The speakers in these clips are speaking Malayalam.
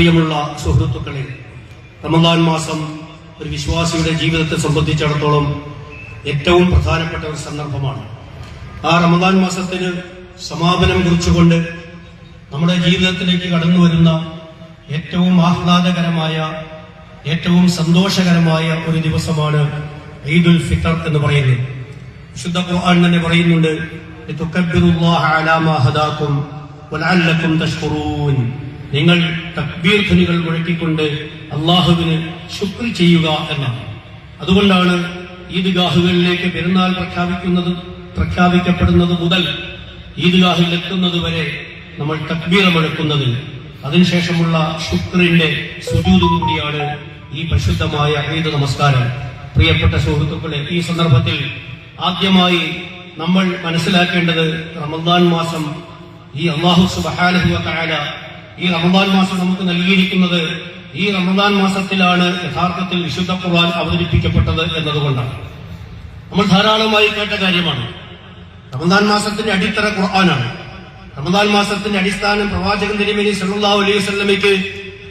പ്രിയമുള്ള സുഹൃത്തുക്കളെ റമദാൻ മാസം ഒരു വിശ്വാസിയുടെ ജീവിതത്തെ സംബന്ധിച്ചിടത്തോളം ഏറ്റവും പ്രധാനപ്പെട്ട ഒരു സന്ദർഭമാണ്. ആ റമദാൻ മാസത്തിന് സമാപനം കുറിച്ചുകൊണ്ട് നമ്മുടെ ജീവിതത്തിലേക്ക് കടന്നു വരുന്ന ഏറ്റവും ആഹ്ലാദകരമായ ഏറ്റവും സന്തോഷകരമായ ഒരു ദിവസമാണ് ഈദുൽ ഫിത്തർ എന്ന് പറയുന്നത്. വിശുദ്ധ ഖുർആൻ തന്നെ പറയുന്നുണ്ട് നിങ്ങൾ തക്ബീർ മുഴക്കിക്കൊണ്ട് അള്ളാഹുവിന് ശുക്ർ ചെയ്യുക എന്നാണ്. അതുകൊണ്ടാണ് ഈദ്ഗാഹുകളിലേക്ക് പെരുന്നാൾ പ്രഖ്യാപിക്കുന്നത് പ്രഖ്യാപിക്കപ്പെടുന്നത് മുതൽ ഈദ്ഗാഹിൽ എത്തുന്നത് വരെ നമ്മൾ തക്ബീർ അതിനുശേഷമുള്ള ശുക്രിന്റെ സുജൂത് കൂടിയാണ് ഈ പരിശുദ്ധമായ ഈദ് നമസ്കാരം. പ്രിയപ്പെട്ട സുഹൃത്തുക്കളെ ഈ സന്ദർഭത്തിൽ ആദ്യമായി നമ്മൾ മനസ്സിലാക്കേണ്ടത് റമദാൻ മാസം ഈ അള്ളാഹു സുബാനഹുവ തആല ഈ റമദാൻ മാസം നമുക്ക് നൽകിയിരിക്കുന്നത് ഈ റമദാൻ മാസത്തിലാണ് യഥാർത്ഥത്തിൽ വിശുദ്ധ ഖുർആൻ അവതരിപ്പിക്കപ്പെട്ടത് എന്നതുകൊണ്ടാണ്. നമ്മൾ ധാരാളമായി കേട്ട കാര്യമാണ്. റമദാൻ മാസത്തിന്റെ അടിത്തറ ഖുർആനാണ്. റമദാൻ മാസത്തിന്റെ അടിസ്ഥാനം പ്രവാചകൻ തിരുമേനി സല്ലല്ലാഹു അലൈഹി വസല്ലമയ്ക്ക്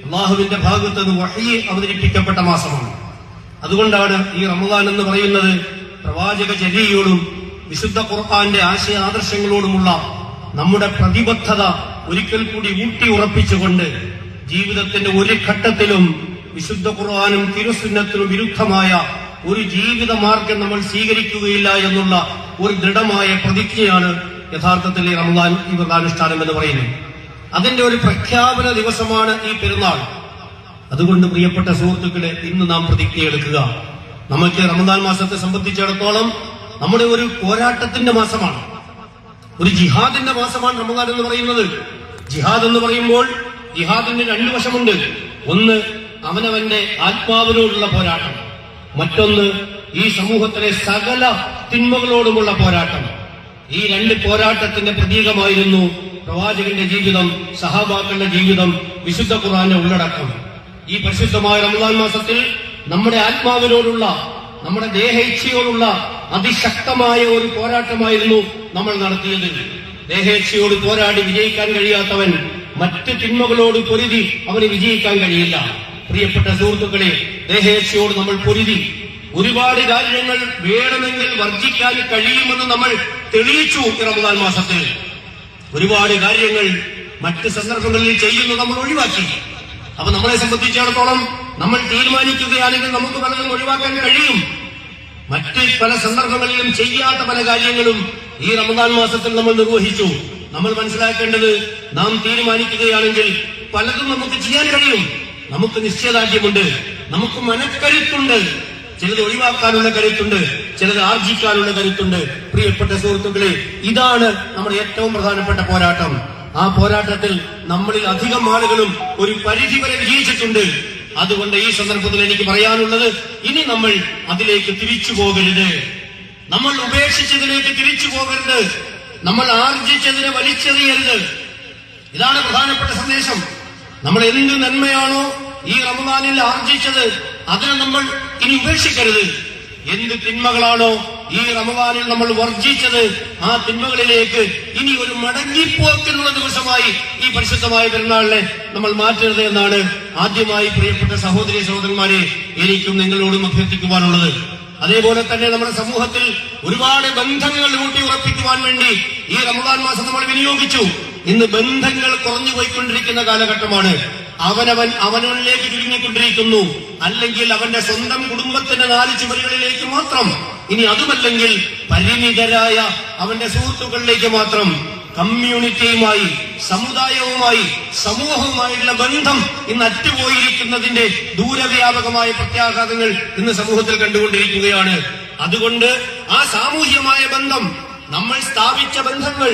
അള്ളാഹുവിന്റെ ഭാഗത്ത് നിന്ന് അവതരിപ്പിക്കപ്പെട്ട മാസമാണ്. അതുകൊണ്ടാണ് ഈ റമദാൻ എന്ന് പറയുന്നത് പ്രവാചക ചര്യയോടും വിശുദ്ധ ഖുർആന്റെ ആശയ ആദർശങ്ങളോടുമുള്ള നമ്മുടെ പ്രതിബദ്ധത ഒരിക്കൽ കൂടി ഊട്ടി ഉറപ്പിച്ചുകൊണ്ട് ജീവിതത്തിന്റെ ഒരു ഘട്ടത്തിലും വിശുദ്ധ ഖുർആാനും തിരുസുന്നത്തിനും വിരുദ്ധമായ ഒരു ജീവിത മാർഗം നമ്മൾ സ്വീകരിക്കുകയില്ല എന്നുള്ള ഒരു ദൃഢമായ പ്രതിജ്ഞയാണ് യഥാർത്ഥത്തിൽ ഈ റമദാൻ ഈ വ്രതാനുഷ്ഠാനം എന്ന് പറയുന്നത്. അതിന്റെ ഒരു പ്രഖ്യാപന ദിവസമാണ് ഈ പെരുന്നാൾ. അതുകൊണ്ട് പ്രിയപ്പെട്ട സുഹൃത്തുക്കളെ ഇന്ന് നാം പ്രതിജ്ഞ എടുക്കുക. നമുക്ക് റമദാൻ മാസത്തെ സംബന്ധിച്ചിടത്തോളം നമ്മുടെ ഒരു പോരാട്ടത്തിന്റെ മാസമാണ്. ഒരു ജിഹാദിന്റെ മാസമാണ് റമദാൻ എന്ന് പറയുന്നത്. ജിഹാദ് എന്ന് പറയുമ്പോൾ ജിഹാദിന് രണ്ടു വശമുണ്ട്. ഒന്ന് അവനവന്റെ ആത്മാവിനോടുള്ള പോരാട്ടം. മറ്റൊന്ന് ഈ സമൂഹത്തിലെ സകല തിന്മകളോടുമുള്ള പോരാട്ടം. ഈ രണ്ട് പോരാട്ടത്തിന്റെ പ്രതീകമായിരുന്നു പ്രവാചകന്റെ ജീവിതം സഹാബാക്കളുടെ ജീവിതം വിശുദ്ധ ഖുറാന്റെ ഉള്ളടക്കം. ഈ പരിശുദ്ധമായ റമദാൻ മാസത്തിൽ നമ്മുടെ ആത്മാവിനോടുള്ള നമ്മുടെ ദേഹേച്ഛയോടുള്ള അതിശക്തമായ ഒരു പോരാട്ടമായിരുന്നു നമ്മൾ നടത്തിയത്. ദേഹേച്ഛയോട് പോരാടി വിജയിക്കാൻ കഴിയാത്തവൻ മറ്റ് തിന്മകളോട് പൊരുതി അവന് വിജയിക്കാൻ കഴിയില്ല. പ്രിയപ്പെട്ട സുഹൃത്തുക്കളെ ദേഹേച്ഛയോട് നമ്മൾ പൊരുതി. ഒരുപാട് കാര്യങ്ങൾ വേണമെങ്കിൽ വർജിക്കാൻ കഴിയുമെന്ന് നമ്മൾ തെളിയിച്ചു റമദാൻ മാസത്തിൽ. ഒരുപാട് കാര്യങ്ങൾ മറ്റ് സന്ദർഭങ്ങളിൽ ചെയ്യുന്നത് നമ്മൾ ഒഴിവാക്കി. അപ്പൊ നമ്മളെ സംബന്ധിച്ചിടത്തോളം നമ്മൾ തീരുമാനിക്കുകയാണെങ്കിൽ നമുക്ക് പലതും ഒഴിവാക്കാൻ കഴിയും. മറ്റ് പല സന്ദർഭങ്ങളിലും ചെയ്യാത്ത പല കാര്യങ്ങളും ഈ റമദാൻ മാസത്തിൽ നമ്മൾ നിർവഹിച്ചു. നമ്മൾ മനസ്സിലാക്കേണ്ടത് നാം തീരുമാനിക്കുകയാണെങ്കിൽ പലതും നമുക്ക് ചെയ്യാൻ കഴിയും. നമുക്ക് നിശ്ചയദാർഢ്യമുണ്ട്. നമുക്ക് മനക്കരുത്തുണ്ട്. ചിലത് ഒഴിവാക്കാനുള്ള കരുത്തുണ്ട്. ചിലത് ആർജിക്കാനുള്ള കരുത്തുണ്ട്. പ്രിയപ്പെട്ട സുഹൃത്തുക്കളെ ഇതാണ് നമ്മുടെ ഏറ്റവും പ്രധാനപ്പെട്ട പോരാട്ടം. ആ പോരാട്ടത്തിൽ നമ്മളിൽ അധികം ആളുകളും ഒരു പരിധി വരെ വിജയിച്ചിട്ടുണ്ട്. അതുകൊണ്ട് ഈ സന്ദർഭത്തിൽ എനിക്ക് പറയാനുള്ളത് ഇനി നമ്മൾ അതിലേക്ക് തിരിച്ചു പോകരുത്. നമ്മൾ ഉപേക്ഷിച്ചതിലേക്ക് തിരിച്ചു പോകരുത്. നമ്മൾ ആർജിച്ചതിനെ വലിച്ചെറിയരുത്. ഇതാണ് പ്രധാനപ്പെട്ട സന്ദേശം. നമ്മൾ എന്ത് നന്മയാണോ ഈ റമദാനിൽ ആർജിച്ചത് അതിനെ നമ്മൾ ഇനി ഉപേക്ഷിക്കരുത്. എന്ത് തിന്മകളാണോ ഈ റമദാനിൽ നമ്മൾ വർജിച്ചത് ആ തിന്മകളിലേക്ക് ഇനി ഒരു മടങ്ങിപ്പോക്കിനുള്ള ദിവസമായി ഈ പരിശുദ്ധമായ പെരുന്നാളിനെ നമ്മൾ മാറ്റരുത് എന്നാണ് ആദ്യമായി പ്രിയപ്പെട്ട സഹോദരി സഹോദരന്മാരെ എനിക്കും നിങ്ങളോടും അഭ്യർത്ഥിക്കുവാനുള്ളത്. അതേപോലെ തന്നെ നമ്മുടെ സമൂഹത്തിൽ ഒരുപാട് ബന്ധങ്ങൾ കൂട്ടി ഉറപ്പിക്കുവാൻ വേണ്ടി ഈ റമദാൻ മാസം നമ്മൾ വിനിയോഗിച്ചു. ഇന്ന് ബന്ധങ്ങൾ കുറഞ്ഞു പോയിക്കൊണ്ടിരിക്കുന്ന കാലഘട്ടമാണ്. അവനവൻ അവനവനിലേക്ക് ചുരുങ്ങിക്കൊണ്ടിരിക്കുന്നു. അല്ലെങ്കിൽ അവന്റെ സ്വന്തം കുടുംബത്തിന്റെ നാല് ചുവരുകളിലേക്ക് മാത്രം. ഇനി അതുമല്ലെങ്കിൽ പരിമിതരായ അവന്റെ സുഹൃത്തുക്കളിലേക്ക് മാത്രം. കമ്മ്യൂണിറ്റിയുമായി സമുദായവുമായി സമൂഹവുമായുള്ള ബന്ധം ഇന്ന് അറ്റുപോയിരിക്കുന്നതിന്റെ ദൂരവ്യാപകമായ പ്രത്യാഘാതങ്ങൾ ഇന്ന് സമൂഹത്തിൽ കണ്ടുകൊണ്ടിരിക്കുകയാണ്. അതുകൊണ്ട് ആ സാമൂഹ്യമായ ബന്ധം നമ്മൾ സ്ഥാപിച്ച ബന്ധങ്ങൾ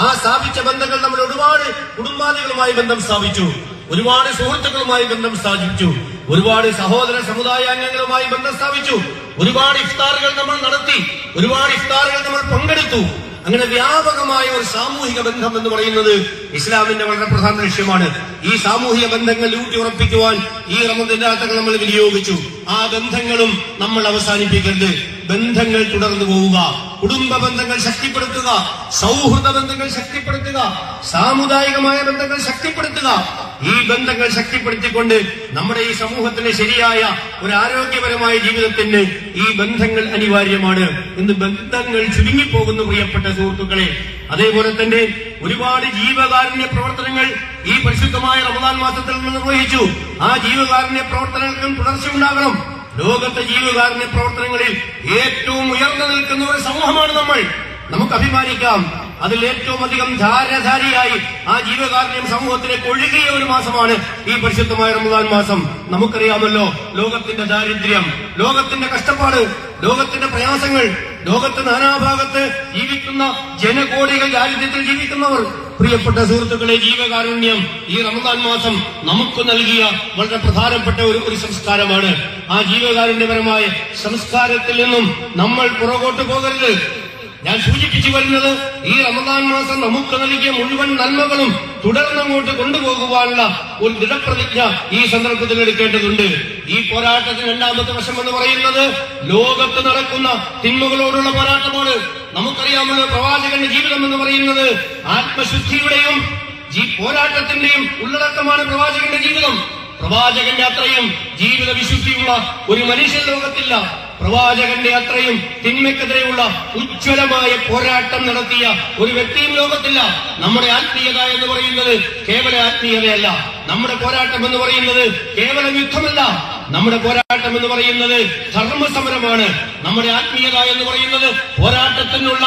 ആ സ്ഥാപിച്ച ബന്ധങ്ങൾ നമ്മൾ ഒരുപാട് കുടുംബാദികളുമായി ബന്ധം സ്ഥാപിച്ചു. ഒരുപാട് സുഹൃത്തുക്കളുമായി ബന്ധം സ്ഥാപിച്ചു. ഒരുപാട് സഹോദര സമുദായ അംഗങ്ങളുമായി ബന്ധം സ്ഥാപിച്ചു. ഒരുപാട് ഇഫ്താറുകൾ നമ്മൾ നടത്തി. ഒരുപാട് ഇഫ്താറുകൾ നമ്മൾ പങ്കെടുത്തു. അങ്ങനെ വ്യാപകമായ ഒരു സാമൂഹിക ബന്ധം എന്ന് പറയുന്നത് ഇസ്ലാമിന്റെ വളരെ പ്രധാന ലക്ഷ്യമാണ്. ഈ സാമൂഹിക ബന്ധങ്ങൾ ഊട്ടി ഉറപ്പിക്കുവാൻ ഈ റമദിന്റെ രാത്രികൾ നമ്മൾ വിനിയോഗിച്ചു. ആ ബന്ധങ്ങളും നമ്മൾ അവസാനിപ്പിക്കരുത്. ബന്ധങ്ങൾ തുടർന്നു പോവുക. കുടുംബ ബന്ധങ്ങൾ ശക്തിപ്പെടുത്തുക. സൗഹൃദ ബന്ധങ്ങൾ ശക്തിപ്പെടുത്തുക. സാമുദായികമായ ബന്ധങ്ങൾ ശക്തിപ്പെടുത്തുക. ഈ ബന്ധങ്ങൾ ശക്തിപ്പെടുത്തിക്കൊണ്ട് നമ്മുടെ ഈ സമൂഹത്തിന് ശരിയായ ഒരു ആരോഗ്യപരമായ ജീവിതത്തിന് ഈ ബന്ധങ്ങൾ അനിവാര്യമാണ് ഇന്ന് ബന്ധങ്ങൾ ചുരുങ്ങിപ്പോകുന്നു പ്രിയപ്പെട്ട സുഹൃത്തുക്കളെ. അതേപോലെ തന്നെ ഒരുപാട് ജീവകാരുണ്യ പ്രവർത്തനങ്ങൾ ഈ പരിശുദ്ധമായ റമദാൻ മാസത്തിൽ നിർവഹിച്ചു. ആ ജീവകാരുണ്യ പ്രവർത്തനങ്ങൾക്കും തുടർച്ചയുണ്ടാകണം. ലോകത്തെ ജീവകാരുണ്യ പ്രവർത്തനങ്ങളിൽ ഏറ്റവും ഉയർന്നു നിൽക്കുന്ന ഒരു സമൂഹമാണ് നമ്മൾ. നമുക്ക് അഭിമാനിക്കാം. അതിൽ ഏറ്റവും അധികം ധാരധാരിയായി ആ ജീവകാരുണ്യം സമൂഹത്തിലേക്ക് ഒഴുകിയ ഒരു മാസമാണ് ഈ പരിശുദ്ധമായ റമദാൻ മാസം. നമുക്കറിയാമല്ലോ ലോകത്തിന്റെ ദാരിദ്ര്യം ലോകത്തിന്റെ കഷ്ടപ്പാട് ലോകത്തിന്റെ പ്രയാസങ്ങൾ ലോകത്ത് നാനാഭാഗത്ത് ജീവിക്കുന്ന ജനകോടികൾ ദാരിദ്ര്യത്തിൽ ജീവിക്കുന്നവർ. പ്രിയപ്പെട്ട സുഹൃത്തുക്കളെ ജീവകാരുണ്യം ഈ റമദാൻ മാസം നമുക്ക് നൽകിയ വളരെ പ്രധാനപ്പെട്ട ഒരു ഒരു സംസ്കാരമാണ്. ആ ജീവകാരുണ്യപരമായ സംസ്കാരത്തിൽ നിന്നും നമ്മൾ പുറകോട്ട് പോകരുത്. ഞാൻ സൂചിപ്പിച്ചു വരുന്നത് ഈ റമദാൻ മാസം നമുക്ക് നൽകിയ മുഴുവൻ നന്മകളും തുടർന്നങ്ങോട്ട് കൊണ്ടുപോകുവാനുള്ള ഒരു ദൃഢപ്രതിജ്ഞ ഈ സന്ദർഭത്തിൽ എടുക്കേണ്ടതുണ്ട്. ഈ പോരാട്ടത്തിന് രണ്ടാമത്തെ വശം എന്ന് പറയുന്നത് ലോകത്ത് നടക്കുന്ന തിന്മകളോടുള്ള പോരാട്ടമാണ്. നമുക്കറിയാമല്ലോ പ്രവാചകന്റെ ജീവിതം എന്ന് പറയുന്നത് ആത്മശുദ്ധിയുടെയും ഈ പോരാട്ടത്തിന്റെയും ഉള്ളടക്കമാണ് പ്രവാചകന്റെ ജീവിതം. പ്രവാചകന്റെ അത്രയും ജീവിത വിശുദ്ധിയുള്ള ഒരു മനുഷ്യ ലോകത്തില്ല. പ്രവാചകന്റെ അത്രയും തിന്മയ്ക്കെതിരെയുള്ള ഉജ്ജ്വലമായ പോരാട്ടം നടത്തിയ ഒരു വ്യക്തിയും ലോകത്തില്ല. നമ്മുടെ ആത്മീയത എന്ന് പറയുന്നത് കേവല ആത്മീയതയല്ല. നമ്മുടെ പോരാട്ടം എന്ന് പറയുന്നത് കേവല യുദ്ധമല്ല. നമ്മുടെ പോരാട്ടം എന്ന് പറയുന്നത് ധർമ്മസമരമാണ്. നമ്മുടെ ആത്മീയത എന്ന് പറയുന്നത് പോരാട്ടത്തിനുള്ള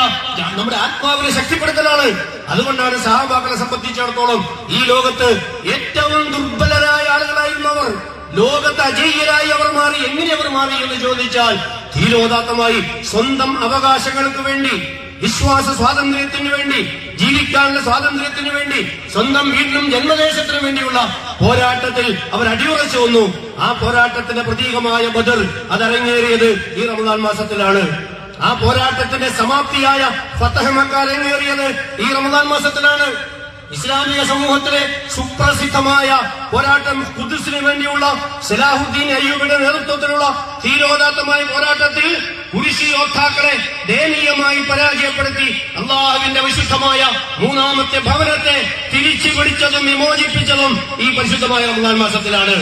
നമ്മുടെ ആത്മാവിനെ ശക്തിപ്പെടുത്തലാണ്. അതുകൊണ്ടാണ് സഹാബാക്കളെ സംബന്ധിച്ചിടത്തോളം ഈ ലോകത്ത് ഏറ്റവും ദുർബലരായ ആളുകളായിരുന്നു അവർ ലോകത്ത് അജയ്യരായി അവർ മാറി. എങ്ങനെ അവർ മാറി എന്ന് ചോദിച്ചാൽ ധീരോദാത്തമായി സ്വന്തം അവകാശങ്ങൾക്ക് വേണ്ടി വിശ്വാസ സ്വാതന്ത്ര്യത്തിന് വേണ്ടി ജീവിക്കാനുള്ള സ്വാതന്ത്ര്യത്തിന് വേണ്ടി സ്വന്തം വീട്ടിലും ജന്മദേശത്തിനും വേണ്ടിയുള്ള പോരാട്ടത്തിൽ അവർ അടിയുറച്ചു വന്നു. ആ പോരാട്ടത്തിന്റെ പ്രതീകമായ ബദർ അതരങ്ങേറിയത് ഈ റമദാൻ മാസത്തിലാണ്. ആ പോരാട്ടത്തിന്റെ സമാപ്തിയായ ഫത്തഹമക്കാരങ്ങേറിയത് ഈ റമദാൻ മാസത്തിലാണ്. ഇസ്ലാമിക സമൂഹത്തിലെ സുപ്രസിദ്ധമായ പോരാട്ടം കുദ്സിന് വേണ്ടിയുള്ള സലാഹുദ്ദീൻ അയ്യൂബിന്റെ നേതൃത്വത്തിലുള്ള ധീരോദാത്തമായ പോരാട്ടത്തിൽ കുരിശി യോദ്ധാക്കളെ ദയനീയമായി പരാജയപ്പെടുത്തി അള്ളാഹുവിന്റെ വിശുദ്ധമായ മൂന്നാമത്തെ ഭവനത്തെ തിരിച്ചു പിടിച്ചതും വിമോചിപ്പിച്ചതും ഈ പരിശുദ്ധമായ റമദാൻ മാസത്തിലാണ്.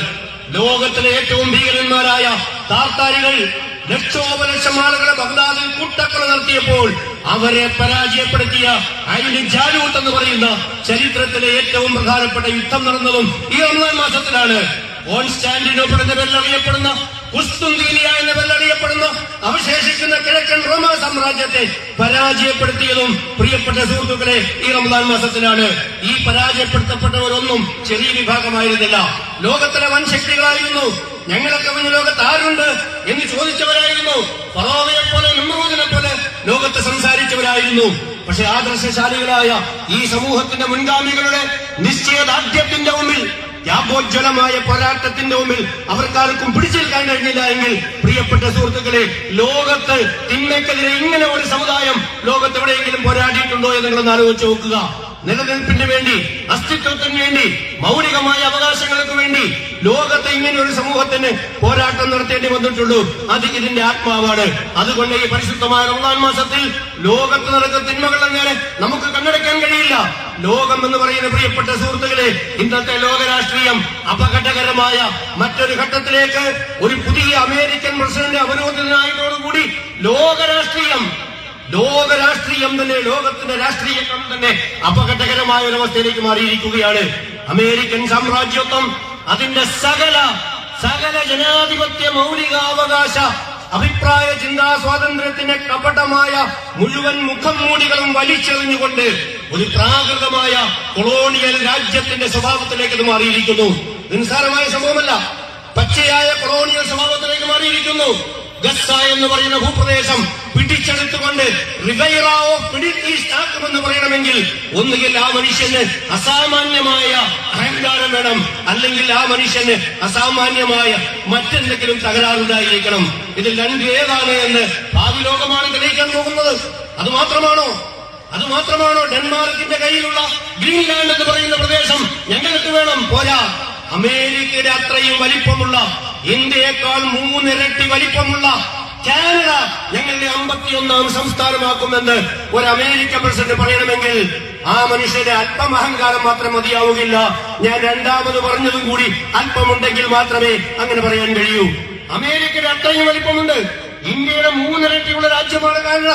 ലോകത്തിലെ ഏറ്റവും ഭീകരന്മാരായ താർത്താരികൾ ലക്ഷോപലക്ഷം ആളുകളെ ബഗ്ദാദിൽ കൂട്ടക്കൊല നടത്തിയപ്പോൾ അവരെ പരാജയപ്പെടുത്തിയ അയിന് ജാലൂത്ത് എന്ന് പറയുന്ന ചരിത്രത്തിലെ ഏറ്റവും പ്രധാനപ്പെട്ട യുദ്ധം നടന്നതും ഈ ഒന്നാം മാസത്തിലാണ്. കോൺസ്റ്റാന്റിനോപ്പിൾ എന്ന പേരിലറിയപ്പെടുന്ന കുസ്തുന്തീനിയ അവശേഷിക്കുന്ന കിഴക്കൻ റോമ സാമ്രാജ്യത്തെ പരാജയപ്പെടുത്തിയതും പ്രിയപ്പെട്ട സുഹൃത്തുക്കളെ ഈ റമദാൻ മാസത്തിലാണ്. ഈ പരാജയപ്പെടുത്തപ്പെട്ടവരൊന്നും ചെറിയ വിഭാഗമായിരുന്നില്ല. ലോകത്തിലെ വൻ ശക്തികളായിരുന്നു ഞങ്ങളൊക്കെ മുൻ ലോകത്ത് ആരുണ്ട് എന്ന് ചോദിച്ചവരായിരുന്നു. ഫറോവയെ പോലെ നിമ്രൂദിനെ പോലെ ലോകത്ത് സംസാരിച്ചവരായിരുന്നു. പക്ഷെ ആദർശശാലികളായ ഈ സമൂഹത്തിന്റെ മുൻഗാമികളുടെ നിശ്ചയദാർഢ്യത്തിന്റെ മുമ്പിൽ യാഗോജ്വലമായ പോരാട്ടത്തിന്റെ മുമ്പിൽ അവർക്കാർക്കും പിടിച്ചെടുക്കാൻ കഴിഞ്ഞില്ല എങ്കിൽ പ്രിയപ്പെട്ട സുഹൃത്തുക്കളെ ലോകത്ത് തിന്മയ്ക്കെതിരെ ഇങ്ങനെ ഒരു സമുദായം ലോകത്ത് എവിടെയെങ്കിലും പോരാടിയിട്ടുണ്ടോ എന്ന് നിങ്ങളൊന്ന് ആലോചിച്ച് നോക്കുക. നിലനിൽപ്പിന് വേണ്ടി അസ്തിത്വത്തിന് വേണ്ടി മൗലികമായ അവകാശങ്ങൾക്ക് വേണ്ടി ലോകത്തെ ഇങ്ങനെ ഒരു സമൂഹത്തിന് പോരാട്ടം നടത്തേണ്ടി വന്നിട്ടുള്ളൂ. അത് ഇതിന്റെ ആത്മാവാണ്. അതുകൊണ്ട് ഈ പരിശുദ്ധമായ റമദാൻ മാസത്തിൽ ലോകത്ത് നടക്കുന്ന തിന്മകൾ അങ്ങനെ നമുക്ക് കണ്ണടയ്ക്കാൻ കഴിയില്ല. ലോകം എന്ന് പറയുന്ന പ്രിയപ്പെട്ട സുഹൃത്തുക്കളെ ഇന്നത്തെ ലോക രാഷ്ട്രീയം അപകടകരമായ മറ്റൊരു ഘട്ടത്തിലേക്ക് ഒരു പുതിയ അമേരിക്കൻ പ്രസിഡന്റ് അവരോധനായതോടുകൂടി ലോക രാഷ്ട്രീയം ലോക രാഷ്ട്രീയം തന്നെ ലോകത്തിന്റെ രാഷ്ട്രീയ തന്നെ അപകടകരമായ ഒരു അവസ്ഥയിലേക്ക് മാറിയിരിക്കുകയാണ്. അമേരിക്കൻ സാമ്രാജ്യത്വം അതിന്റെ സകല സകല ജനാധിപത്യ മൗലികാവകാശ അഭിപ്രായ ചിന്താ സ്വാതന്ത്ര്യത്തിന്റെ കപടമായ മുഴുവൻ മുഖം മൂടികളും വലിച്ചെറിഞ്ഞുകൊണ്ട് ഒരു പ്രാകൃതമായ കൊളോണിയൽ രാജ്യത്തിന്റെ സ്വഭാവത്തിലേക്ക് ഇത് മാറിയിരിക്കുന്നു. നിസ്സാരമായ സംഭവമല്ല. പച്ചയായ കൊളോണിയൽ സ്വഭാവത്തിലേക്ക് മാറിയിരിക്കുന്നു. ഗസ എന്ന് പറയുന്ന ഭൂപ്രദേശം പിടിച്ചെടുത്തുകൊണ്ട് റിവൈറ ഓഫ് മിഡിൽ ഈസ്റ്റ് ആക്കുമെന്ന് പറയണമെങ്കിൽ ഒന്നുകിൽ ആ മനുഷ്യന് അസാമാന്യമായ അഹങ്കാരം വേണം. അല്ലെങ്കിൽ ആ മനുഷ്യന് അസാമാന്യമായ മറ്റെന്തെങ്കിലും തകരാറുണ്ടായിരിക്കണം. ഇതിൽ രണ്ടു ഏതാണ് എന്ന് ഭാവി ലോകമാണ് തെളിയിക്കാൻ പോകുന്നത്. അത് മാത്രമാണോ? അത് മാത്രമാണോ ഡെൻമാർക്കിന്റെ കയ്യിലുള്ള ഗ്രീൻലാൻഡ് എന്ന് പറയുന്ന പ്രദേശം? ഞങ്ങൾക്ക് വേണം. പോരാ. അമേരിക്കയുടെ അത്രയും വലിപ്പമുള്ള ഇന്ത്യയേക്കാൾ മൂന്നിരട്ടി വലിപ്പമുള്ള കാനഡ ഞങ്ങളുടെ അമ്പത്തിയൊന്നാം സംസ്ഥാനമാക്കുമെന്ന് ഒരു അമേരിക്കൻ പ്രസിഡന്റ് പറയണമെങ്കിൽ ആ മനുഷ്യന്റെ അല്പം അഹങ്കാരം മാത്രം മതിയാവുകയില്ല. ഞാൻ രണ്ടാമത് പറഞ്ഞതും കൂടി അല്പമുണ്ടെങ്കിൽ മാത്രമേ അങ്ങനെ പറയാൻ കഴിയൂ. അമേരിക്കയുടെ അത്രയും വലിപ്പമുണ്ട്. ഇന്ത്യയുടെ മൂന്നിരട്ടിയുള്ള രാജ്യമാണ് കാനഡ.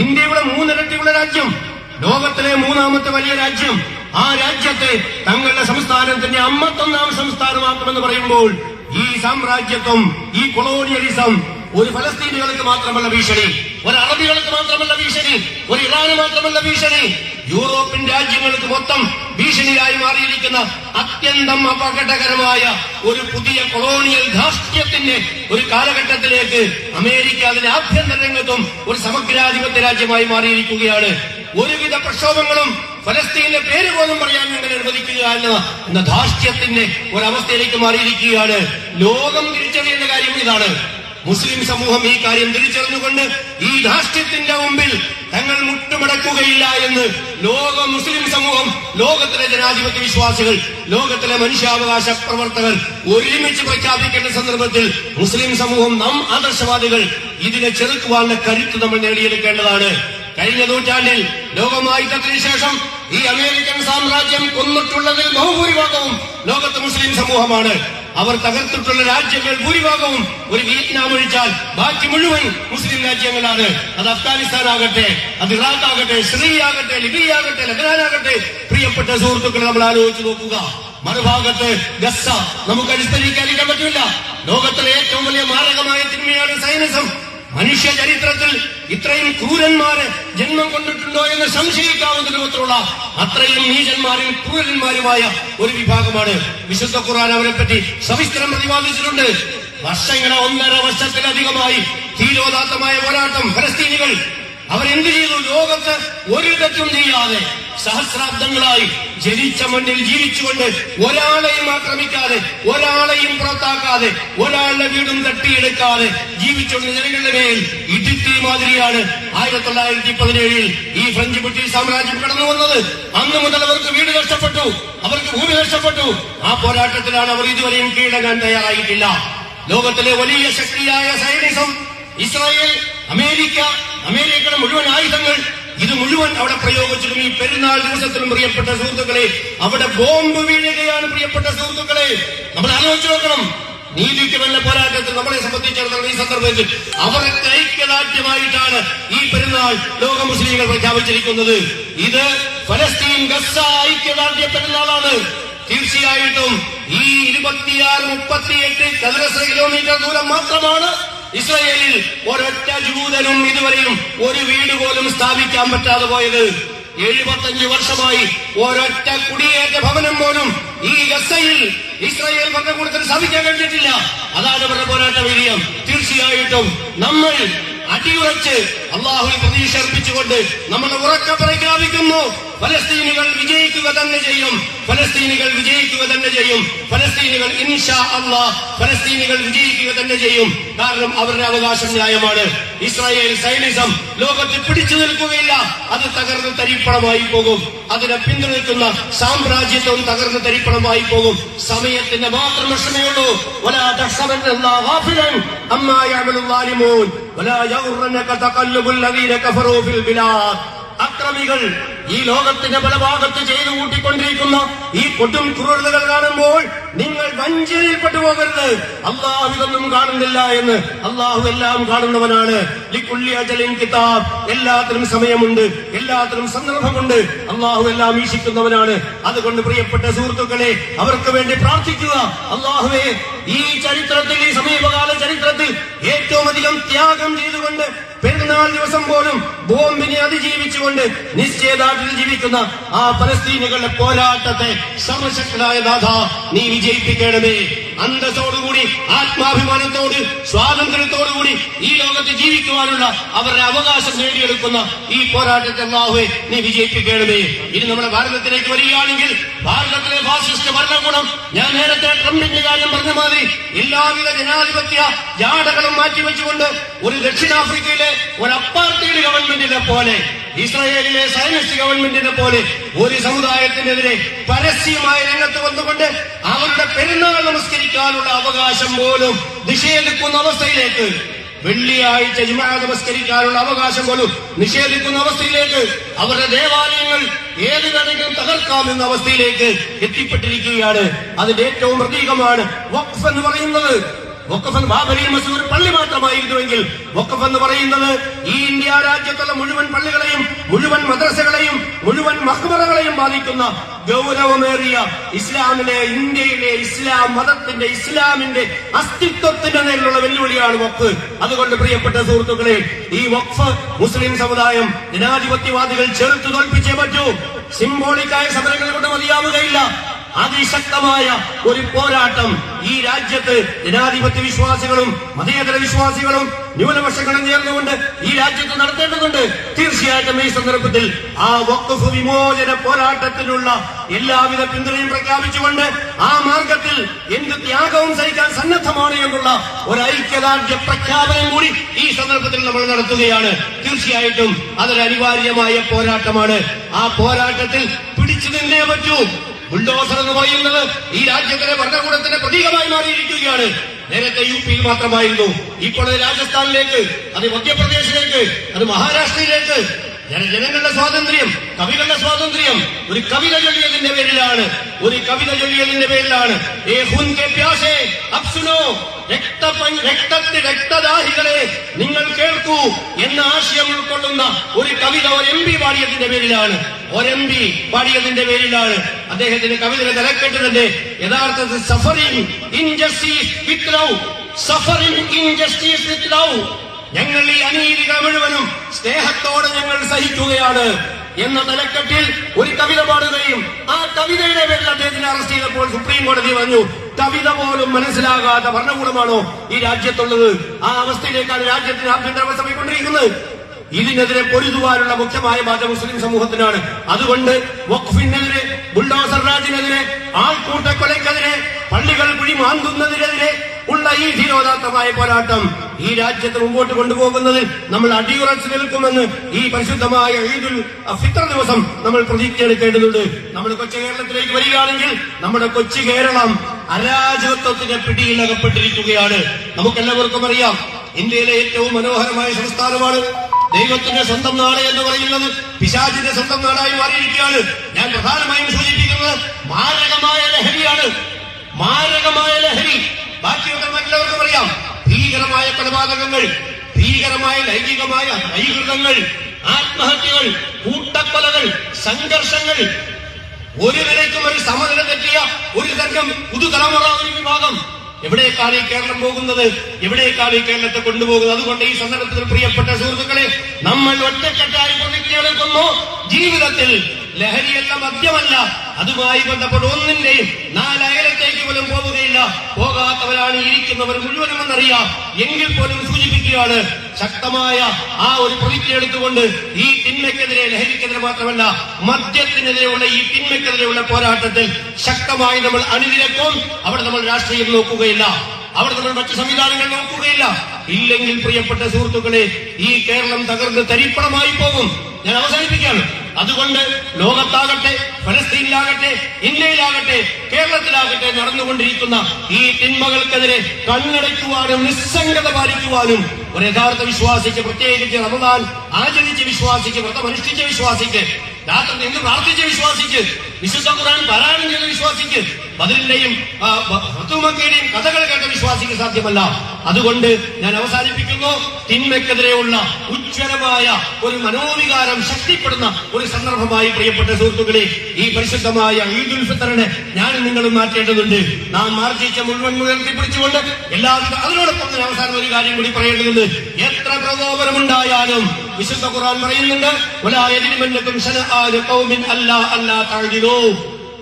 ഇന്ത്യയുടെ മൂന്നിരട്ടിയുള്ള രാജ്യം. ലോകത്തിലെ മൂന്നാമത്തെ വലിയ രാജ്യം. ആ രാജ്യത്തെ തങ്ങളുടെ സംസ്ഥാനത്തിന്റെ അമ്പത്തൊന്നാം സംസ്ഥാനമാക്കുമെന്ന് പറയുമ്പോൾ ഈ സാമ്രാജ്യത്വം ഈ കൊളോണിയലിസം ഒരു ഫലസ്തീനികൾക്ക് മാത്രമല്ല ഭീഷണി ഒരു അറബികൾക്ക് മാത്രമല്ല ഭീഷണി ഒരു ഇറാന് മാത്രമല്ല ഭീഷണി. യൂറോപ്യൻ രാജ്യങ്ങൾക്ക് മൊത്തം ഭീഷണിയായി മാറിയിരിക്കുന്ന അത്യന്തം അപകടകരമായ ഒരു പുതിയ കൊളോണിയൽ ധാർഷ്ട്യത്തിന്റെ ഒരു കാലഘട്ടത്തിലേക്ക് അമേരിക്ക അതിന്റെ ആഭ്യന്തര രംഗത്തും ഒരു സമഗ്രാധിപത്യ രാജ്യമായി മാറിയിരിക്കുകയാണ്. ഒരുവിധ പ്രക്ഷോഭങ്ങളും ഫലസ്തീന്റെ പേര് പോലും പറയാൻ വേണ്ടി അനുവദിക്കുക എന്ന എന്ന ധാർഷ്ട്യത്തിന്റെ ഒരവസ്ഥയിലേക്ക് മാറിയിരിക്കുകയാണ്. ലോകം തിരിച്ചറിയേണ്ട കാര്യം ഇതാണ്. മുസ്ലിം സമൂഹം ഈ കാര്യം തിരിച്ചറിഞ്ഞുകൊണ്ട് ഈ ധാർഷ്ട്യത്തിന്റെ മുമ്പിൽ തങ്ങൾ മുട്ടുമടക്കുകയില്ല എന്ന് ലോക മുസ്ലിം സമൂഹം ലോകത്തിലെ ജനാധിപത്യ വിശ്വാസികൾ ലോകത്തിലെ മനുഷ്യാവകാശ പ്രവർത്തകർ ഒരുമിച്ച് പ്രഖ്യാപിക്കേണ്ട സന്ദർഭത്തിൽ മുസ്ലിം സമൂഹം നാം ആദർശവാദികൾ ഇതിനെ ചെറുക്കുവാനുള്ള കരുത്ത് നമ്മൾ നേടിയെടുക്കേണ്ടതാണ്. കഴിഞ്ഞ നൂറ്റാണ്ടിൽ ലോകമായുദ്ധത്തിന് ശേഷം ഈ അമേരിക്കൻ സാമ്രാജ്യം കൊന്നിട്ടുള്ളതിൽ ബഹുഭൂരിഭാഗവും ലോകത്ത് മുസ്ലിം സമൂഹമാണ്. അവർ തകർത്തിട്ടുള്ള രാജ്യങ്ങൾ ഭൂരിഭാഗവും ഒരു വിയറ്റ്നാം ഒഴിച്ചാൽ ബാക്കി മുഴുവൻ മുസ്ലിം രാജ്യങ്ങളാണ്. അത് അഫ്ഗാനിസ്ഥാൻ ആകട്ടെ അത് ഇറാഖ് ആകട്ടെ സിറിയ ആകട്ടെ ലിബിയ ആകട്ടെ ലബനാൻ പ്രിയപ്പെട്ട സുഹൃത്തുക്കൾ നമ്മൾ ആലോചിച്ച് നോക്കുക. മറുഭാഗത്ത് ഗസ നമുക്ക് അനുസ്മരിക്കാതിരിക്കാൻ പറ്റില്ല. ലോകത്തിലെ ഏറ്റവും വലിയ മാരകമായ തിന്മയാണ് സൈനിസം. മനുഷ്യ ചരിത്രത്തിൽ ഇത്രയും ക്രൂരന്മാര് ജന്മം കൊണ്ടിട്ടുണ്ടോ എന്ന് സംശയിക്കാവുന്ന രൂപത്തിലുള്ള അത്രയും നീചന്മാരും ക്രൂരന്മാരുമായ ഒരു വിഭാഗമാണ്. വിശുദ്ധ ഖുർആൻ അവരെ പറ്റി സവിസ്തരം പ്രതിപാദിച്ചിട്ടുണ്ട്. വർഷങ്ങളെ ഒന്നര വർഷത്തിലധികമായി തീരോദാത്തമായ പോരാട്ടം ഫലസ്തീനികൾ അവരെന്ത് ചെയ്തു? ലോകത്ത് ഒരിടത്തും ചെയ്യാതെ സഹസ്രാബ്ദങ്ങളായി ജനിച്ച മണ്ണിൽ ജീവിച്ചുകൊണ്ട് ഒരാളെയും ആക്രമിക്കാതെ ഒരാളെയും പുറത്താക്കാതെ ഒരാളുടെ വീടും തട്ടിയെടുക്കാതെ ജീവിച്ചുകൊണ്ട് ജനങ്ങളുടെ മേൽ ഇടുത്തി മാതിരിയാണ് ആയിരത്തി തൊള്ളായിരത്തി പതിനേഴിൽ ഈ ഫ്രഞ്ച് ബ്രിട്ടീഷ് സാമ്രാജ്യം കടന്നു വന്നത്. അന്ന് മുതൽ അവർക്ക് വീട് നഷ്ടപ്പെട്ടു. അവർക്ക് ഭൂമി നഷ്ടപ്പെട്ടു. ആ പോരാട്ടത്തിലാണ് അവർ ഇതുവരെയും കീഴടങ്ങാൻ തയ്യാറായിട്ടില്ല. ലോകത്തിലെ വലിയ ശക്തിയായ സൈനിസം ഇസ്രായേൽ അമേരിക്ക അമേരിക്കയുടെ മുഴുവൻ ആയുധങ്ങൾ ഇത് മുഴുവൻ അവിടെ പ്രയോഗിച്ചിട്ടും ഈ പെരുന്നാൾ ദിവസത്തിലും പ്രിയപ്പെട്ട സുഹൃത്തുക്കളെ അവിടെ ബോംബ് വീഴുകയാണ് പ്രിയപ്പെട്ട സുഹൃത്തുക്കളെ. നമ്മൾ ആലോചിച്ച് നോക്കണം. നീതിക്ക് വല്ല പോരാട്ടത്തിൽ നമ്മളെ സംബന്ധിച്ചിടത്തോളം ഈ സന്ദർഭത്തിൽ അവർക്ക് ഐക്യദാർഢ്യമായിട്ടാണ് ഈ പെരുന്നാൾ ലോക മുസ്ലിങ്ങൾ പ്രഖ്യാപിച്ചിരിക്കുന്നത്. ഇത് ഫലസ്തീൻ ഗസ ഐക്യദാർഢ്യ പെരുന്നാളാണ്. തീർച്ചയായിട്ടും ഈ ഇരുപത്തിയാറ് മുപ്പത്തിയെട്ട് ചതുരശ്ര കിലോമീറ്റർ ദൂരം മാത്രമാണ് ഇസ്രയേലിൽ ഒരൊറ്റ ജൂതനും ഇതുവരെയും ഒരു വീട് പോലും സ്ഥാപിക്കാൻ പറ്റാതെ പോയത്. എഴുപത്തഞ്ച് വർഷമായി ഒരൊറ്റ കുടിയേറ്റ ഭവനം പോലും ഈ ഗസയിൽ ഇസ്രായേൽ ഭരണകൂടത്തിന് സ്ഥാപിക്കാൻ കഴിഞ്ഞിട്ടില്ല. അതാണ് അവരുടെ പോരാട്ട വീര്യം. തീർച്ചയായിട്ടും നമ്മൾ അടിയുറച്ച് അള്ളാഹുവിൽ പ്രതീക്ഷ അർപ്പിച്ചുകൊണ്ട് നമ്മൾ ഉറക്ക പ്രഖ്യാപിക്കുന്നു. ഫലസ്തീനുകൾ വിജയിക്കുക തന്നെ ചെയ്യും. ഫലസ്തീനുകൾ വിജയിക്കുക തന്നെ ചെയ്യും. ഫലസ്തീനുകൾ ഇൻഷാ അള്ളാഹ് ഫലസ്തീനുകൾ വിജയിക്കുക തന്നെ ചെയ്യും. കാരണം അവരുടെ അവകാശം ന്യായമാണ്. ഇസ്രായേൽ സൈനിസം ലോകത്ത് പിടിച്ചു നിൽക്കുകയില്ല. അത് തകർന്ന് തരിപ്പണമായി പോകും. അതിനെ പിന്തുണയ്ക്കുന്ന സാമ്രാജ്യത്വം തകർന്ന് തരിപ്പണമായി പോകും. സമയത്തിന്റെ മാത്രം പ്രശ്നമേയുള്ളൂ അക്രമികൾ ഈ ലോകത്തിന്റെ പല ഭാഗത്ത് ചെയ്തു കൂട്ടിക്കൊണ്ടിരിക്കുന്ന ഈ കൊടും ക്രൂരതകൾ കാണുമ്പോൾ നിങ്ങൾ വഞ്ചനയിൽപ്പെട്ടു പോകരുത്. അള്ളാഹു ഇതൊന്നും കാണുന്നില്ല എന്ന്. അള്ളാഹു എല്ലാം കാണുന്നവനാണ്. കിതാബ്. എല്ലാത്തിനും സമയമുണ്ട്. എല്ലാത്തിനും സന്ദർഭമുണ്ട്. അള്ളാഹു എല്ലാം വീക്ഷിക്കുന്നവനാണ്. അതുകൊണ്ട് പ്രിയപ്പെട്ട സുഹൃത്തുക്കളെ അവർക്ക് വേണ്ടി പ്രാർത്ഥിക്കുക. അള്ളാഹുവേ ഈ ചരിത്രത്തിൽ ഈ സമീപകാല ചരിത്രത്തിൽ ഏറ്റവും അധികം ത്യാഗം ചെയ്തുകൊണ്ട് പെരുന്നാൾ ദിവസം പോലും ബോംബിനെ അതിജീവിച്ചുകൊണ്ട് നിശ്ചയദാർഢ്യത്തിൽ ജീവിക്കുന്ന ആ പലസ്തീനുകളുടെ പോരാട്ടത്തെ സർവശക്തനായ ദാഥ നീ വിജയിപ്പിക്കണമേ. അന്തസ്സോടുകൂടി ആത്മാഭിമാനത്തോട് സ്വാതന്ത്ര്യത്തോടുകൂടി ഈ ലോകത്ത് ജീവിക്കുവാനുള്ള അവരുടെ അവകാശം നേടിയെടുക്കുന്ന ഈ പോരാട്ടത്തെ അള്ളാഹുവെ നീ വിജയിപ്പിക്കണമേ. ഇനി നമ്മുടെ ഭാരതത്തിലേക്ക് വരികയാണെങ്കിൽ ഭാരതത്തിലെ ഫാസിസ്റ്റ് ഭരണകൂടം ഞാൻ നേരത്തെ ട്രംപിന്റെ കാര്യം പറഞ്ഞ മാതിരി എല്ലാവിധ ജനാധിപത്യ ജാടകളും മാറ്റിവെച്ചുകൊണ്ട് ഒരു ദക്ഷിണാഫ്രിക്കയിലെ ഒരു അപ്പാർട്ടൈഡ് ഗവൺമെന്റിനെ പോലെ ഇസ്രായേലിലെ സൈനിസ്റ്റ് ഗവൺമെന്റിനെ പോലെ ഒരു സമുദായത്തിനെതിരെ പരസ്യമായി രംഗത്ത് വന്നുകൊണ്ട് അവരുടെ പെരുന്നാൾ നമസ്കരിക്കാനുള്ള അവകാശം പോലും നിഷേധിക്കുന്ന അവസ്ഥയിലേക്ക് വെള്ളിയാഴ്ച ജുമാ നമസ്കരിക്കാനുള്ള അവകാശം പോലും നിഷേധിക്കുന്ന അവസ്ഥയിലേക്ക് അവരുടെ ദേവാലയങ്ങൾ ഏത് തരങ്ങളും തകർക്കാമെന്ന അവസ്ഥയിലേക്ക് എത്തിപ്പെട്ടിരിക്കുകയാണ്. അതിന്റെ ഏറ്റവും പ്രതീകമാണ് വഖഫ് എന്ന് പറയുന്നത്. എന്ന് ബാബരി മസൂർ പള്ളി മാത്രമായിരുന്നുവെങ്കിൽ വഖഫ് എന്ന് പറയുന്നത് ഈ ഇന്ത്യ രാജ്യത്തുള്ള മുഴുവൻ പള്ളികളെയും മുഴുവൻ മദ്രസകളെയും മുഴുവൻ മഹ്ബറകളെയും ബാധിക്കുന്ന ഗൗരവമേറിയ ഇസ്ലാമിലെ ഇന്ത്യയിലെ ഇസ്ലാം മതത്തിന്റെ ഇസ്ലാമിന്റെ അസ്തിത്വത്തിന്റെ നേരിലുള്ള വെല്ലുവിളിയാണ് വഖഫ്. അതുകൊണ്ട് പ്രിയപ്പെട്ട സുഹൃത്തുക്കളെ ഈ വഖഫ് മുസ്ലിം സമുദായം ജനാധിപത്യവാദികൾ ചെറുത്തു തോൽപ്പിച്ചേ പറ്റൂ. സിംബോളിക്കായ സമരങ്ങൾ കൊണ്ട് മതിയാവുകയില്ല. അതിശക്തമായ ഒരു പോരാട്ടം ഈ രാജ്യത്ത് ജനാധിപത്യ വിശ്വാസികളും മതേതര വിശ്വാസികളും ന്യൂനപക്ഷങ്ങളും ചേർന്നുകൊണ്ട് ഈ രാജ്യത്ത് നടത്തേണ്ടതുണ്ട്. തീർച്ചയായിട്ടും ഈ സന്ദർഭത്തിൽ ആ വഖഫ് വിമോചന പോരാട്ടത്തിനുള്ള എല്ലാവിധ പിന്തുണയും പ്രഖ്യാപിച്ചുകൊണ്ട് ആ മാർഗത്തിൽ എന്ത് ത്യാഗവും സഹിക്കാൻ സന്നദ്ധമാണ് എന്നുള്ള ഒരു ഐക്യദാർഢ്യ പ്രഖ്യാപനം കൂടി ഈ സന്ദർഭത്തിൽ നമ്മൾ നടത്തുകയാണ്. തീർച്ചയായിട്ടും അതൊരു അനിവാര്യമായ പോരാട്ടമാണ്. ആ പോരാട്ടത്തിൽ പിടിച്ചു നിന്നേ പറ്റൂ. ബുൾഡോസർ എന്ന് പറയുന്നത് ഈ രാജ്യത്തിലെ ഭരണകൂടത്തിന്റെ പ്രതീകമായി മാറിയിരിക്കുകയാണ്. നേരത്തെ യു പിയിൽ മാത്രമായിരുന്നു. ഇപ്പോൾ അത് രാജസ്ഥാനിലേക്ക് അത് മധ്യപ്രദേശിലേക്ക് അത് മഹാരാഷ്ട്രയിലേക്ക്. ജന- ജനങ്ങളുടെ സ്വാതന്ത്ര്യം കവികളുടെ സ്വാതന്ത്ര്യം ഒരു കവിത ചൊല്ലിയതിന്റെ പേരിലാണ് ഒരു കവിത ചൊല്ലിയതിന്റെ പേരിലാണ്. സുനോ രക്ത രക്തത്തിൽ രക്തദാഹികളെ നിങ്ങൾ കേൾക്കൂ എന്ന ആശയം ഉൾക്കൊള്ളുന്ന ഒരു കവിത ഒരു എം പി പാടിയതിന്റെ പേരിലാണ്. ഒരു പി പാടിയതിന്റെ പേരിലാണ്. അദ്ദേഹത്തിന്റെ കവിതയുടെ തലക്കെട്ടതിന്റെ യഥാർത്ഥത്തിൽ suffering injustice with love suffering injustice with love. ഞങ്ങൾ ഈ അനീതികൾ മുഴുവനും സ്നേഹത്തോടെ ഞങ്ങൾ സഹിക്കുകയാണ്. എന്ന തലക്കെട്ടിൽ ഒരു കവിത പാടുകയും ആ കവിതയുടെ പേരിൽ അദ്ദേഹത്തിനെ അറസ്റ്റ് ചെയ്തപ്പോൾ സുപ്രീം കോടതി പറഞ്ഞു കവിത പോലും മനസ്സിലാകാത്ത ഭരണകൂടമാണോ ഈ രാജ്യത്തുള്ളത്? ആ അവസ്ഥയിലേക്കാണ് രാജ്യത്തിന് ആഭ്യന്തര പോയിക്കൊണ്ടിരിക്കുന്നത് ഇതിനെതിരെ പൊരുതുവാനുള്ള മുഖ്യമായ ബാധ മുസ്ലിം സമൂഹത്തിനാണ്. അതുകൊണ്ട് വഖഫിനെതിരെ ബുൾഡോസർ രാജിനെതിരെ ആൾക്കൂട്ട കൊലയ്ക്കെതിരെ പള്ളികൾ കുഴി മാന്തുന്നതിനെതിരെ ഉള്ള ഈ ധീരോദാത്തമായ പോരാട്ടം ഈ രാജ്യത്തെ മുമ്പോട്ട് കൊണ്ടുപോകുന്നത് നമ്മൾ അടിയുറച്ചു നിൽക്കുമെന്ന് ഈ പരിശുദ്ധമായ ഈദുൽ ഫിത്ര ദിവസം നമ്മൾ പ്രതിജ്ഞ എടുക്കേണ്ടതുണ്ട് നമ്മൾ കൊച്ചു കേരളത്തിലേക്ക് വരികയാണെങ്കിൽ നമ്മുടെ കൊച്ചു കേരളം അരാജകത്വത്തിന്റെ പിടിയിലകപ്പെട്ടിരിക്കുകയാണ് നമുക്കെല്ലാവർക്കും അറിയാം ഇന്ത്യയിലെ ഏറ്റവും മനോഹരമായ സംസ്ഥാനമാണ് ദൈവത്തിന്റെ സ്വന്തം നാട് എന്ന് പറയുന്നത്. പിശാചിന്റെ സ്വന്തം നാടായി മാറിയിരിക്കുകയാണ്. ഞാൻ പ്രധാനമായും സൂചിപ്പിക്കുന്നത് മാരകമായ ലഹരിയാണ്. മാരകമായ ലഹരി. ബാക്കിയൊക്കെ മറ്റുള്ളവർക്കും പറയാം ഭീകരമായ കൊലപാതകങ്ങൾ ഭീകരമായ ലൈംഗികമായ വൈകൃതങ്ങൾ ആത്മഹത്യകൾ കൂട്ടക്കൊലകൾ സംഘർഷങ്ങൾ. ഒരു നിലയ്ക്കും ഒരു സമനില തെറ്റിയ ഒരു തർക്കം പുതുതലമുറ ഒരു വിഭാഗം. എവിടേക്കാണ് ഈ കേരളം പോകുന്നത്? എവിടേക്കാണ് ഈ കേരളത്തെ കൊണ്ടുപോകുന്നത്? അതുകൊണ്ട് ഈ സന്ദർഭത്തിൽ പ്രിയപ്പെട്ട സുഹൃത്തുക്കളെ നമ്മൾ ഒറ്റക്കെട്ടായി പ്രതിജ്ഞ എടുക്കുന്നു ജീവിതത്തിൽ ലഹരിയല്ല മദ്യമല്ല അതുമായി ബന്ധപ്പെട്ട ഒന്നിന്റെയും നാലയലത്തേക്ക് പോലും പോവുകയില്ല. പോകാത്തവരാണ് ഇരിക്കുന്നവർ മുഴുവനും എന്നറിയാം എങ്കിൽ പോലും സൂചിപ്പിക്കുകയാണ് ശക്തമായ ആ ഒരു പ്രതിജ്ഞ എടുത്തുകൊണ്ട് ഈ തിന്മയ്ക്കെതിരെ ലഹരിക്കെതിരെ മാത്രമല്ല മദ്യത്തിനെതിരെയുള്ള ഈ തിന്മയ്ക്കെതിരെയുള്ള പോരാട്ടത്തിൽ ശക്തമായി നമ്മൾ അണിനിരക്കും. അവിടെ നമ്മൾ രാഷ്ട്രീയം നോക്കുകയില്ല. അവിടെ നമ്മൾ മറ്റു സംവിധാനങ്ങൾ നോക്കുകയില്ല. ഇല്ലെങ്കിൽ പ്രിയപ്പെട്ട സുഹൃത്തുക്കളെ ഈ കേരളം തകർന്ന് തരിപ്പണമായി പോകും. ഞാൻ അവസാനിപ്പിക്കുകയാണ്. അതുകൊണ്ട് ലോകത്താകട്ടെ ഫലസ്തീനിലാകട്ടെ ഇന്ത്യയിലാകട്ടെ കേരളത്തിലാകട്ടെ നടന്നുകൊണ്ടിരിക്കുന്ന ഈ തിന്മകൾക്കെതിരെ കണ്ണടയ്ക്കുവാനും നിസ്സംഗത പാലിക്കുവാനും ഒരു യഥാർത്ഥ വിശ്വാസിക്ക് പ്രത്യേകിച്ച് റമദാൻ ആചരിച്ച് വിശ്വാസിക്ക് വ്രതമനുഷ്ഠിച്ച് വിശ്വാസിക്ക് രാത്രി നിന്ന് പ്രാർത്ഥിച്ച് വിശ്വാസിക്ക് വിശുദ്ധ പാരായണം ചെയ്ത വിശ്വാസിക്ക് ബദലിന്റെയും ഭക്തുമക്കയുടെയും കഥകൾ കേട്ട വിശ്വാസിക്ക് സാധ്യമല്ല. അതുകൊണ്ട് ഞാൻ അവസാനിപ്പിക്കുന്നു. തിന്മയ്ക്കെതിരെയുള്ള ഉജ്ജ്വലമായ ഒരു മനോവികാരം ശക്തിപ്പെടുന്ന ഒരു സന്ദർഭമായി പ്രിയപ്പെട്ട സുഹൃത്തുക്കളെ ഈ പരിശുദ്ധമായ ഈദുൽ ഫിത്തറിനെ ഞാൻ നിങ്ങളും മാറ്റേണ്ടതുണ്ട്. നാം മാർജിച്ച മുഴുവൻ ഉയർത്തിപ്പിടിച്ചുകൊണ്ട് എല്ലാവിധ അതിനോടൊപ്പം ഞാൻ അവസാനം ഒരു കാര്യം കൂടി പറയേണ്ടതുണ്ട്. എത്ര പ്രകോപനമുണ്ടായാലും വിശുദ്ധ ഖുർആൻ പറയുന്നുണ്ട്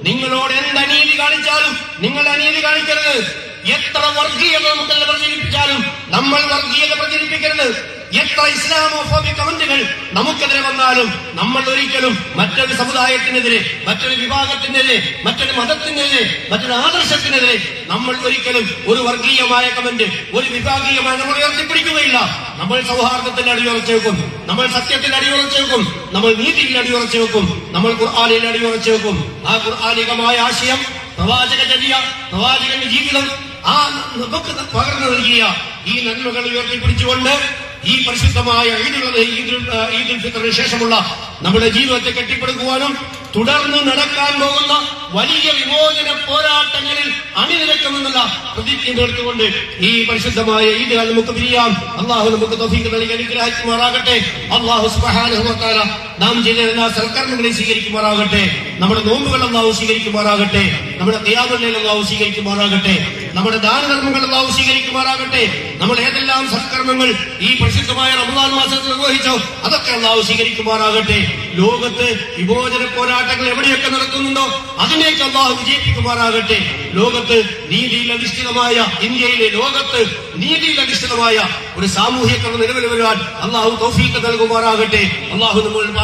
നിങ്ങളോട് എന്ത് അനീതി കാണിച്ചാലും നിങ്ങൾ അനീതി കാണിക്കരുത്. എത്ര വർഗീയത നമുക്കല്ല പ്രചരിപ്പിച്ചാലും നമ്മൾ വർഗീയത പ്രചരിപ്പിക്കരുത്. എത്ര ഇസ്ലാമോഫോബിക് കമന്റുകൾ നമുക്കെതിരെ വന്നാലും നമ്മൾ ഒരിക്കലും മറ്റൊരു സമുദായത്തിനെതിരെ മറ്റൊരു വിഭാഗത്തിനെതിരെ മറ്റൊരു മതത്തിനെതിരെ മറ്റൊരു ആദർശത്തിനെതിരെ നമ്മൾ ഒരിക്കലും ഒരു വർഗീയമായ കമന്റ് ഒരു വിഭാഗീയമായ നമ്മൾ ഉയർത്തിപ്പിടിക്കുകയില്ല. നമ്മൾ സൗഹാർദ്ദത്തിന്റെ അടിയുറച്ചു വെക്കും. നമ്മൾ സത്യത്തിൽ അടിയുറച്ചു വെക്കും. നമ്മൾ നീതിയിൽ അടിയുറച്ചു വെക്കും. നമ്മൾ ഖുർആാനിൽ അടിയുറച്ചു വെക്കും. ആ ഖുർആാനികമായ ആശയം പ്രവാചക ചര്യ പ്രവാചകന്റെ ജീവിതം ആ നമുക്ക് പകർന്നു നൽകിയ ഈ നന്മകൾ ഉയർത്തിപ്പിടിച്ചുകൊണ്ട് ഈ പരിശുദ്ധമായ ഈദുൽ ശേഷമുള്ള നമ്മുടെ ജീവിതത്തെ കെട്ടിപ്പടുക്കുവാനും തുടർന്ന് നടക്കാൻ പോകുന്ന വലിയ വിമോചന പോരാട്ടങ്ങളിൽ അണിനിരക്കുമെന്നുള്ള പ്രതിജ്ഞ തീർത്തുകൊണ്ട് ഈ പരിശുദ്ധമായ ഈദുകൾ നമുക്ക് പിരിയാം. അള്ളാഹു നമുക്ക് നൽകി അനുഗ്രഹിക്കുമാറാകട്ടെ. അള്ളാഹു സുബഹാനുഭവത്താല നാം ചെയ്ത എല്ലാ സൽക്കർമ്മങ്ങളെയും സ്വീകരിക്കുമാറാകട്ടെ. നമ്മുടെ നോമ്പുകൾ അള്ളാഹു സ്വീകരിക്കുമാറാകട്ടെ. നമ്മുടെ ക്രിയാകളിൽ അള്ളാഹു സ്വീകരിക്കുമാറാകട്ടെ. നമ്മുടെ ദാനധർമ്മങ്ങൾ അള്ളാഹു സ്വീകരിക്കുമാറാകട്ടെ. നമ്മൾ ഏതെല്ലാം സൽക്കർമ്മങ്ങൾ ഈ പ്രസിദ്ധമായ റമദാൻ മാസത്തിൽ നിർവഹിച്ചോ അതൊക്കെ അള്ളാഹു സ്വീകരിക്കുമാറാകട്ടെ. ലോകത്ത് വിമോചന പോരാട്ടങ്ങൾ എവിടെയൊക്കെ നടക്കുന്നുണ്ടോ അതിനേക്ക് അള്ളാഹു വിജയിപ്പിക്കുമാറാകട്ടെ. ലോകത്ത് നീതിയിൽ അധിഷ്ഠിതമായ ഇന്ത്യയിലെ ലോകത്ത് നീതിയിൽ അധിഷ്ഠിതമായ ഒരു സാമൂഹ്യ ക്രമം നിലവിൽ വരുവാൻ അള്ളാഹു തൗഫീക്ക് നൽകുമാറാകട്ടെ. അള്ളാഹു നമ്മൾ